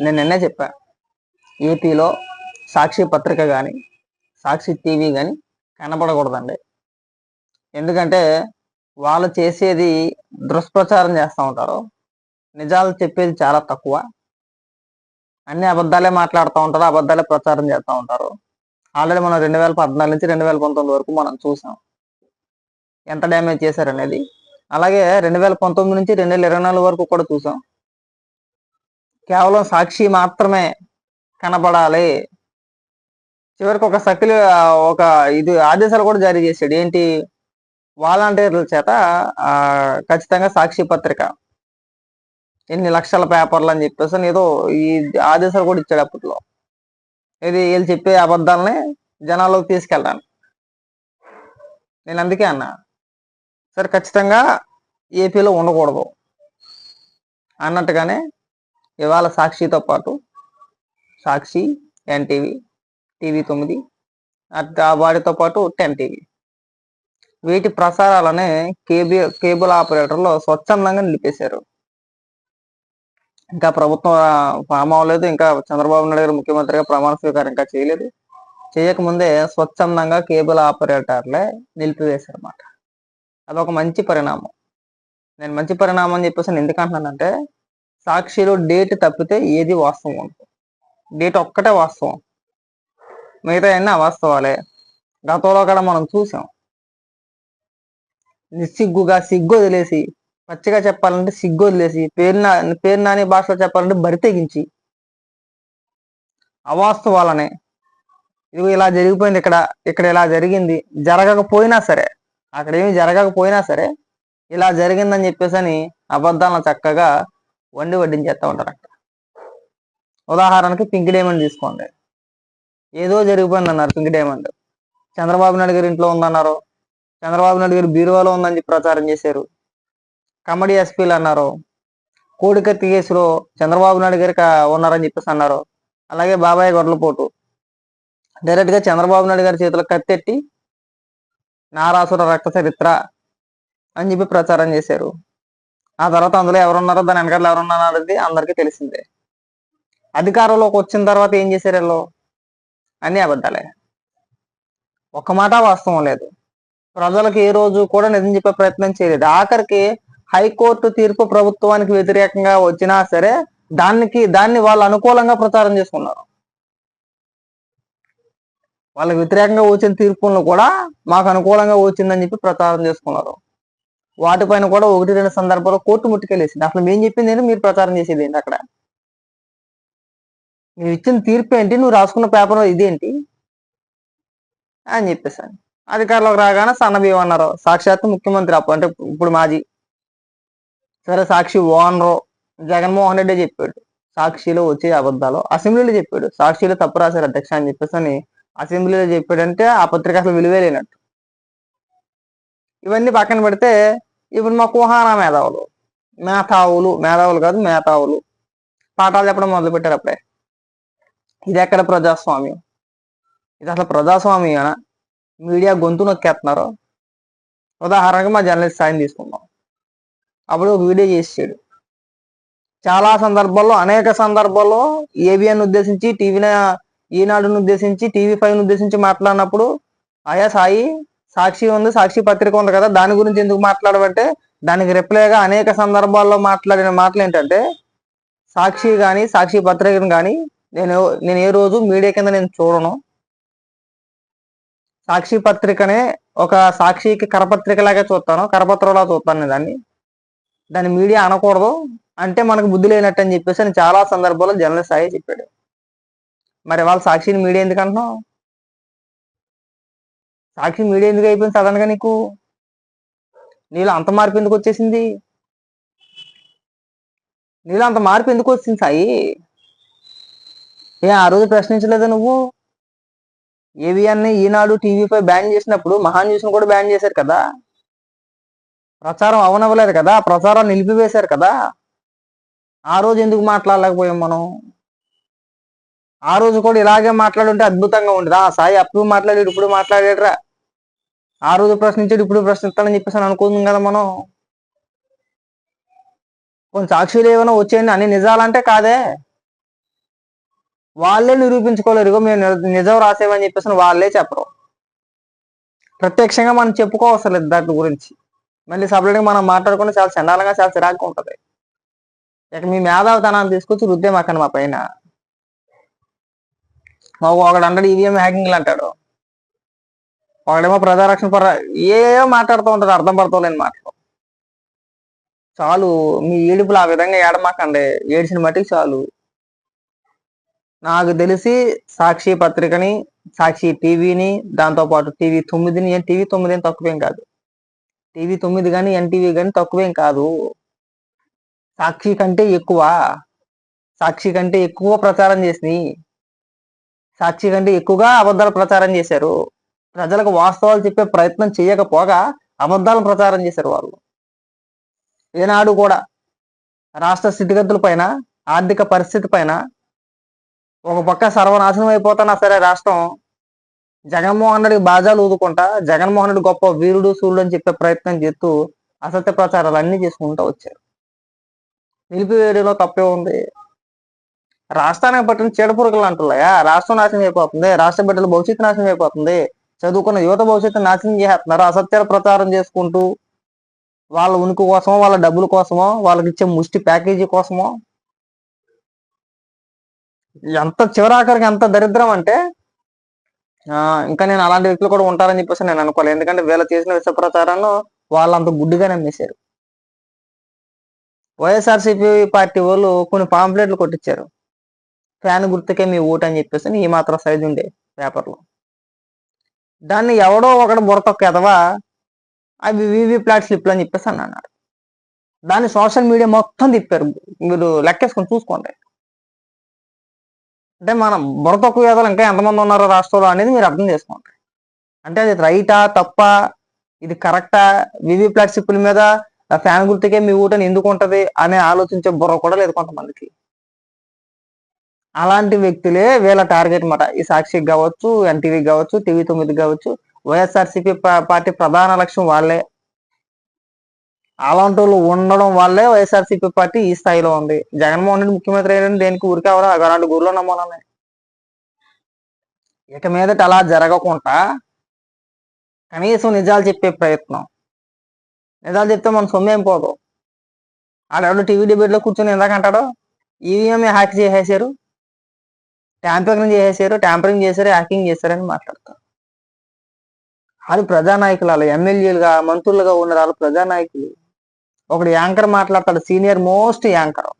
నేను నిన్నే చెప్పా ఏపీలో సాక్షి పత్రిక కానీ సాక్షి టీవీ కానీ కనపడకూడదండి ఎందుకంటే వాళ్ళు చేసేది దుష్ప్రచారం చేస్తూ ఉంటారు. నిజాలు చెప్పేది చాలా తక్కువ. అన్ని అబద్ధాలే మాట్లాడుతూ ఉంటారు అబద్ధాలే ప్రచారం చేస్తూ ఉంటారు. ఆల్రెడీ మనం రెండు వేల పద్నాలుగు నుంచి రెండు వేల పంతొమ్మిది వరకు మనం చూసాం. ఎంత డ్యామేజ్ చేశారనేది. అలాగే రెండు వేల పంతొమ్మిది నుంచి రెండు వేల ఇరవై నాలుగు వరకు కూడా చూసాం. కేవలం సాక్షి మాత్రమే కనబడాలి. చివరికి ఒక సకిలి ఒక ఇది ఆదేశాలు కూడా జారీ చేశాడు. ఏంటి? వాలంటీర్ల చేత ఖచ్చితంగా సాక్షి పత్రిక. ఎన్ని లక్షల పేపర్లు అని చెప్పేసి ఏదో ఈ ఆదేశాలు కూడా ఇచ్చాడు అప్పట్లో. ఇది వీళ్ళు చెప్పే అబద్ధాలని జనాల్లోకి తీసుకెళ్ళాను నేను అందుకే అన్నా సరే ఖచ్చితంగా ఏపీలో ఉండకూడదు. అన్నట్టుగానే ఇవాళ సాక్షితో పాటు సాక్షి ఎన్టీవీ టీవీ తొమ్మిది ఆ వాటితో పాటు టెన్ టీవీ. వీటి ప్రసారాలని కేబి కేబుల్ ఆపరేటర్లు స్వచ్ఛందంగా నిలిపేశారు. ఇంకా ప్రభుత్వం ఫామ్ అవ్వలేదు. ఇంకా చంద్రబాబు నాయుడు గారు ముఖ్యమంత్రిగా ప్రమాణ స్వీకారం ఇంకా చేయలేదు. చేయకముందే స్వచ్ఛందంగా కేబుల్ ఆపరేటర్లే నిలిపివేశారు అన్నమాట అదొక మంచి పరిణామం. నేను మంచి పరిణామం అని చెప్పేసి నేను ఎందుకు అంటున్నానంటే సాక్షిలో డేట్ తప్పితే ఏది వాస్తవం ఉండదు డేట్ ఒక్కటే వాస్తవం. మిగతా అన్ని అవాస్తవాలే. గతంలో కూడా మనం చూసాం. నిస్సిగ్గుగా సిగ్గు వదిలేసి పచ్చిగా చెప్పాలంటే సిగ్గు వదిలేసి పేరు నా పేరు నాని భాషలో చెప్పాలంటే బరి తెగించి. అవాస్తవాలనే. ఇది ఇలా జరిగిపోయింది ఇక్కడ ఇక్కడ ఇలా జరిగింది. జరగకపోయినా సరే అక్కడ ఏమి జరగకపోయినా సరే ఇలా జరిగిందని చెప్పేసి అని అబద్ధాలను చక్కగా వండి వడ్డించేస్తూ ఉంటారు అక్కడ. ఉదాహరణకి పింక్ డైమండ్ తీసుకోండి. ఏదో జరిగిపోయింది అన్నారు పింక్ డైమండ్ చంద్రబాబు నాయుడు గారి ఇంట్లో ఉందన్నారు. చంద్రబాబు నాయుడు గారి బీరువాలో ఉందని చెప్పి ప్రచారం చేశారు. కమడి ఎస్పీలు అన్నారు. కోడికత్తి కేసులో చంద్రబాబు నాయుడు గారికి ఉన్నారని చెప్పేసి అన్నారు. అలాగే బాబాయ్ గొడ్లపోటు డైరెక్ట్గా చంద్రబాబు నాయుడు గారి చేతిలో కత్తెట్టి నారాసుర రక్త చరిత్ర అని చెప్పి ప్రచారం చేశారు. ఆ తర్వాత అందులో ఎవరున్నారో దాని వెనకాల ఎవరున్నారో అనేది అందరికీ తెలిసిందే. అధికారంలోకి వచ్చిన తర్వాత ఏం చేశారు వీళ్ళు? అన్ని అబద్ధాలే. ఒక్క మాట వాస్తవం లేదు. ప్రజలకు ఏ రోజు కూడా నిజం చెప్పే ప్రయత్నం చేయలేదు. ఆఖరికి హైకోర్టు తీర్పు ప్రభుత్వానికి వ్యతిరేకంగా వచ్చినా సరే దానికి దాన్ని వాళ్ళు అనుకూలంగా ప్రచారం చేసుకున్నారు. వాళ్ళకి వ్యతిరేకంగా వచ్చిన తీర్పులను కూడా మాకు అనుకూలంగా వచ్చిందని చెప్పి ప్రచారం చేసుకున్నారు. వాటిపైన కూడా ఒకటి రెండు సందర్భాల్లో కోర్టు ముట్టుకెళ్ళేసింది. అసలు మేము చెప్పింది ఏంటి? మీరు ప్రచారం చేసేది ఏంటి అక్కడ? నువ్వు ఇచ్చిన తీర్పు ఏంటి? నువ్వు రాసుకున్న పేపర్ ఇదేంటి? అని చెప్పేసాను అధికారులకు రాగానే సన్నబియ్యం అన్నారు సాక్షాత్ ముఖ్యమంత్రి అప్పుడు అంటే ఇప్పుడు మాజీ సరే సాక్షి ఓనరు జగన్మోహన్ రెడ్డి చెప్పాడు. సాక్షిలో వచ్చే అబద్ధాలు అసెంబ్లీలో చెప్పాడు. సాక్షిలో తప్పు రాశారు అధ్యక్ష అని చెప్పేసి అని అసెంబ్లీలో చెప్పాడంటే ఆ పత్రిక అసలు విలువే లేనట్టు. ఇవన్నీ పక్కన పెడితే ఇప్పుడు మా కుహానా మేధావులు. మేధావులు మేధావులు కాదు మేధావులు. పాఠాలు చెప్పడం మొదలు పెట్టారు అప్పుడే. ఇది ఎక్కడ ప్రజాస్వామ్యం? ఇది అసలు ప్రజాస్వామ్యమేనా? మీడియా గొంతు నొక్కేస్తున్నారు. ఉదాహరణకు మా జర్నలిస్ట్ సాయం తీసుకుందాం. అప్పుడు ఒక వీడియో చేసాడు చాలా సందర్భాల్లో అనేక సందర్భాల్లో ఏబిఎన్ ఉద్దేశించి టీవీ ఈనాడును ఉద్దేశించి టీవీ ఫైవ్ను ఉద్దేశించి మాట్లాడినప్పుడు ఆయా సాయి సాక్షి ఉంది సాక్షి పత్రిక ఉంది కదా దాని గురించి ఎందుకు మాట్లాడమంటే దానికి రిప్లైగా అనేక సందర్భాల్లో మాట్లాడిన మాటలు ఏంటంటే సాక్షి కానీ సాక్షి పత్రికను కానీ నేను నేను ఏ రోజు మీడియా కింద నేను చూడను. సాక్షి పత్రికనే ఒక సాక్షికి కరపత్రిక లాగా చూస్తాను కరపత్రంలా చూస్తాను నేను దాన్ని. దాన్ని మీడియా అనకూడదు. అంటే మనకు బుద్ధి లేనట్టు అని చెప్పేసి అని చాలా సందర్భాల్లో జర్నలిస్ట్ సాయి చెప్పాడు. మరి వాళ్ళ సాక్షిని మీడియా ఎందుకంటున్నావు సాక్షి మీడియా ఎందుకు అయిపోయింది సడన్గా నీకు? నీలో అంత మార్పు ఎందుకు వచ్చేసింది? నీలో అంత మార్పు ఎందుకు వచ్చింది సాయి? ఏ ఆ రోజు ప్రశ్నించలేదా నువ్వు? ఏవిఎన్ ఈనాడు టీవీపై బ్యాన్ చేసినప్పుడు మహాన్ న్యూస్ను కూడా బ్యాన్ చేశారు కదా? ప్రచారం అవనవ్వలేదు కదా? ప్రచారం నిలిపివేశారు కదా? ఆ రోజు ఎందుకు మాట్లాడలేకపోయాం మనం? ఆ రోజు కూడా ఇలాగే మాట్లాడుంటే అద్భుతంగా ఉండదు. ఆ సాయి అప్పుడు మాట్లాడాడు ఇప్పుడు మాట్లాడాడురా. ఆ రోజు ప్రశ్నించాడు ఇప్పుడు ప్రశ్నిస్తానని చెప్పేసి అని అనుకుందాం కదా మనం. కొన్ని సాక్షులు ఏమైనా వచ్చేయండి. అన్ని నిజాలంటే కాదే. వాళ్ళే నిరూపించుకోలేరు. ఇగో మేము నిజం రాసేవని చెప్పేసి వాళ్ళే చెప్పరు. ప్రత్యక్షంగా మనం చెప్పుకోవసరం లేదు దాని గురించి. మళ్ళీ సపరేట్గా మనం మాట్లాడుకుంటే చాలా చండాలంగా చాలా చిరాకుగా ఉంటుంది. ఇక మీ మేధావితనాన్ని తీసుకొచ్చి రుద్దే మాకండి మా పైన. మాకు ఒకడు అంటాడు ఈవీఎం హ్యాకింగ్లు అంటాడు. ఒకడేమో ప్రజారక్షణ పర ఏవో మాట్లాడుతూ ఉంటాడు అర్థం పడతలేని మాటలు. చాలు మీ ఏడుపులు ఆ విధంగా ఏడమాకండి. ఏడ్చిన మట్టికి చాలు. నాకు తెలిసి సాక్షి పత్రికని సాక్షి టీవీని దాంతో పాటు టీవీ తొమ్మిదిని టీవీ తొమ్మిది అని తక్కువేం కాదు. టీవీ తొమ్మిది కానీ ఎన్టీవీ కానీ తక్కువేం కాదు. సాక్షి కంటే ఎక్కువ. సాక్షి కంటే ఎక్కువ ప్రచారం చేసినాయి. సాక్షి కంటే ఎక్కువగా అబద్ధాలు ప్రచారం చేశారు. ప్రజలకు వాస్తవాలు చెప్పే ప్రయత్నం చేయకపోగా అబద్ధాలను ప్రచారం చేశారు వాళ్ళు ఏనాడు కూడా రాష్ట్ర స్థితిగతుల పైన ఆర్థిక పరిస్థితి పైన ఒక పక్క సర్వనాశనం అయిపోతున్నా సరే రాష్ట్రం జగన్మోహన్ రెడ్డి బాజాలు ఊదుకుంటా జగన్మోహన్ రెడ్డి గొప్ప వీరుడు సూర్యుడు అని చెప్పే ప్రయత్నం చేస్తూ అసత్య ప్రచారాలు అన్ని చేసుకుంటూ వచ్చారు. నిలిపివేయడంలో తప్పే ఉంది. రాష్ట్రానికి పట్టిన చీడపురుగులు అంటున్నాయా? రాష్ట్రం నాశనం అయిపోతుంది రాష్ట్ర బిడ్డల భవిష్యత్తు నాశనం అయిపోతుంది చదువుకున్న యువత భవిష్యత్తు నాశనం చేస్తున్నారు అసత్యాలు ప్రచారం చేసుకుంటూ వాళ్ళ ఉనికి కోసమో వాళ్ళ డబ్బుల కోసమో వాళ్ళకి ఇచ్చే ముష్టి ప్యాకేజీ కోసమో? ఎంత చివరాఖరికి ఎంత దరిద్రం అంటే ఇంకా నేను అలాంటి వ్యక్తులు కూడా ఉంటారని చెప్పేసి నేను అనుకోలేదు. ఎందుకంటే వీళ్ళు చేసిన విష ప్రచారాన్ని వాళ్ళు అంత గుడ్డిగా నమ్మేశారు. వైఎస్ఆర్సీపీ పార్టీ వాళ్ళు కొన్ని పాంప్లెట్లు కొట్టించారు. ఫ్యాన్ గుర్తుకే మీ ఓటు అని చెప్పేసి ఈ మాత్రం సైజు ఉండే పేపర్లో. దాన్ని ఎవడో ఒకడు బుర్రతొక్క ఎదవా అవి వివి ప్లాట్ స్లిప్లు అని చెప్పేసి అని అన్నాడు. దాన్ని సోషల్ మీడియా మొత్తం తిప్పారు. మీరు లెక్కేసుకొని చూసుకోండి. అంటే మనం బుర్రతొక్క తక్కువ ఎదలు ఇంకా ఎంతమంది ఉన్నారో రాష్ట్రంలో అనేది మీరు అర్థం చేసుకోండి. అంటే అది రైటా తప్ప? ఇది కరెక్టా? వివి ప్లాట్ స్లిప్ల మీద ఆ ఫ్యాన్ గుర్తుకే మీ ఊటని ఎందుకు ఉంటుంది? అనే ఆలోచించే బుర్ర కూడా లేదు కొంతమందికి. అలాంటి వ్యక్తులే వీళ్ళ టార్గెట్ మాట ఈ సాక్షికి కావచ్చు ఎన్టీవీ కావచ్చు టీవీ తొమ్మిది కావచ్చు వైఎస్ఆర్సీపీ పార్టీ ప్రధాన లక్ష్యం వాళ్ళే. అలాంటి వాళ్ళు ఉండడం వల్లే వైఎస్ఆర్సీపీ పార్టీ ఈ స్థాయిలో ఉంది. జగన్మోహన్ రెడ్డి ముఖ్యమంత్రి అయిన దేనికి ఊరికి ఎవరు అలాంటి గురిలో నమ్మాలని ఇక మీదట అలా జరగకుండా కనీసం నిజాలు చెప్పే ప్రయత్నం. నిజాలు చెప్తే మన సొమ్మేం పోదు. ఆడెవడు టీవీ డిబేట్లో కూర్చొని ఎందుకంటాడో ఈవీఎం హ్యాక్ చేసేసారు ట్యాంపరింగ్ చేసేసారు ట్యాంపరింగ్ చేశారు హ్యాకింగ్ చేశారని మాట్లాడతారు. వాళ్ళు ప్రజానాయకులు వాళ్ళు ఎమ్మెల్యేలుగా మంత్రులుగా ఉన్నారు వాళ్ళు ప్రజానాయకులు. ఒకడు యాంకర్ మాట్లాడతాడు సీనియర్ మోస్ట్ యాంకర్.